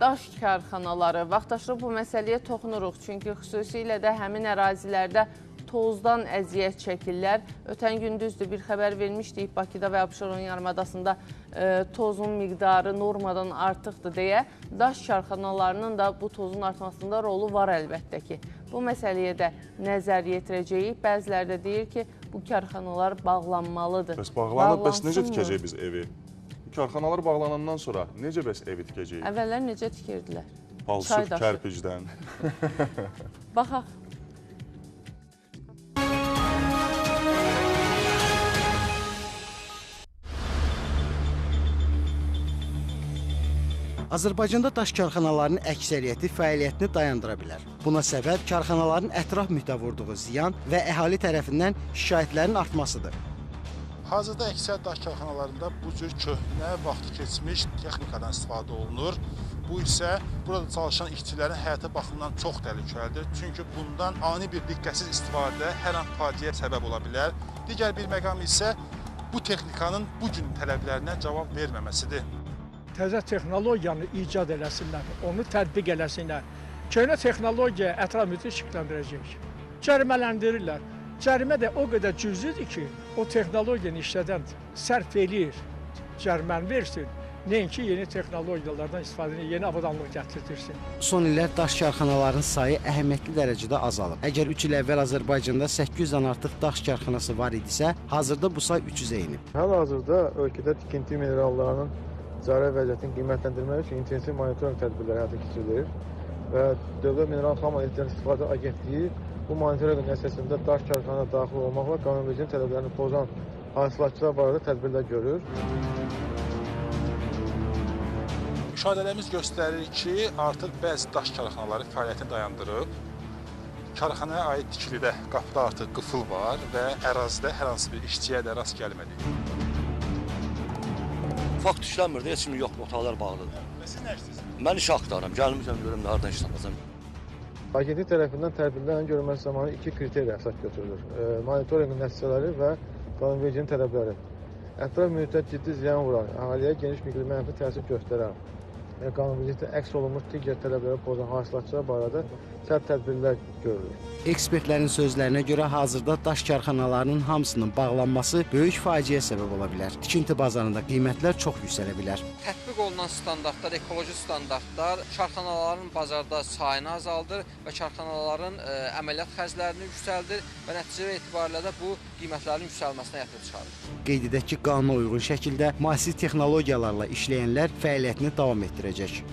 daş karxanaları. Vaxtaşırı bu məsələyə toxunuruq, çünki xüsusilə də həmin ərazilərdə tozdan əziyyət çəkirlər. Ötən gün düzdür bir xəbər vermişdik Bakıda və Abşeron yarımadasında e, tozun miqdarı normadan artıqdır deyə daş karxanalarının da bu tozun artmasında rolu var əlbəttə ki. Bu məsələyə də nəzər yetirəcəyik. Bəziləri də deyir ki, bu karxanalar bağlanmalıdır. Bəs bağlanıb, bəs necə tikəcək biz evi? Karxanalar bağlanandan sonra necə bəs evi tikəcəyik? Əvvəllər necə tikirdilər? Daşı. kərpicdən. Baxaq. Azərbaycanda daş karxanalarının əksəriyyəti fəaliyyətini dayandıra bilər. Buna səbəb karxanaların ətraf mühitə vurduğu ziyan və əhali tərəfindən şikayətlərin artmasıdır. Hazırda əksər daş karxanalarında bu cür köhnə, vaxtı keçmiş texnikadan istifadə olunur. Bu isə burada çalışan işçilərin həyata baxımından çox təhlükəlidir. Çünki bundan ani bir diqqətsiz istifadə hər an faciəyə səbəb ola bilər. Digər bir məqam isə bu texnikanın bu gün tələblərinə cavab verməməsidir. təzə texnologiyanı icad eləsinlər, onu tətbiq eləsinlər. Köhnə texnologiya ətraf mühiti işıqlandıracaq. Cərimələndirirlər. Cərimə də o qədər cüzidir ki, o texnologiyanı işlədən sərf eləyir, cəriməni versin. Nəinki yeni texnologiyalardan istifadə edin, yeni avadanlıq gətirdirsin. Son illər daş karxanalarının sayı əhəmiyyətli dərəcədə azalıb. Əgər 3 il əvvəl Azərbaycanda 800-dən artıq daş karxanası var idisə, hazırda bu say 300-ə enib. Hal-hazırda ölkədə tikinti minerallarının cari vəziyyətini qiymətləndirmək üçün intensiv monitorinq tədbirləri həyata keçirilir və Dövlət Mineral Xam Maddələrindən İstifadə Agentliyi bu monitorinq nəticəsində daş karxanasına daxil olmaqla qanunvericiliyin tələblərini pozan hasilatçılar barədə tədbirlər görür. Müşahidələrimiz göstərir ki, artıq bəzi daş karxanaları fəaliyyətini dayandırıb. Karxanaya aid tikilidə qapıda artıq qıfıl var və ərazidə hər hansı bir işçiyə də rast gəlmədik. Fakt işlənmir də, heç kim yoxdur, otaqlar bağlıdır. Və siz nə işləyirsiniz? Mən iş axtarıram, gəlmişəm görüm nə hardan iş tapacam. Agentlik tərəfindən tədbirlərin görülməsi zamanı iki kriteriya əsas götürülür. E, monitorinqin nəticələri və qanunvericiliyin tələbləri. Ətraf mühitə ciddi ziyan vuran, əhaliyə geniş miqdarda mənfi təsir göstərən, qanunvericilikdə əks olunmuş digər tələbləri pozan hasilatçılar barədə sərt tədbirlər görülür. Ekspertlərin sözlərinə görə hazırda daş karxanalarının hamısının bağlanması böyük faciəyə səbəb ola bilər. Tikinti bazarında qiymətlər çox yüksələ bilər. tətbiq olunan standartlar, ekoloji standartlar karxanaların bazarda sayını azaldır və karxanaların ə, əməliyyat xərclərini yüksəldir və nəticə etibarilə də bu qiymətlərin yüksəlməsinə gətirib çıxarır. Qeyd edək ki, qanuna uyğun şəkildə müasir texnologiyalarla işləyənlər fəaliyyətini davam sürecek.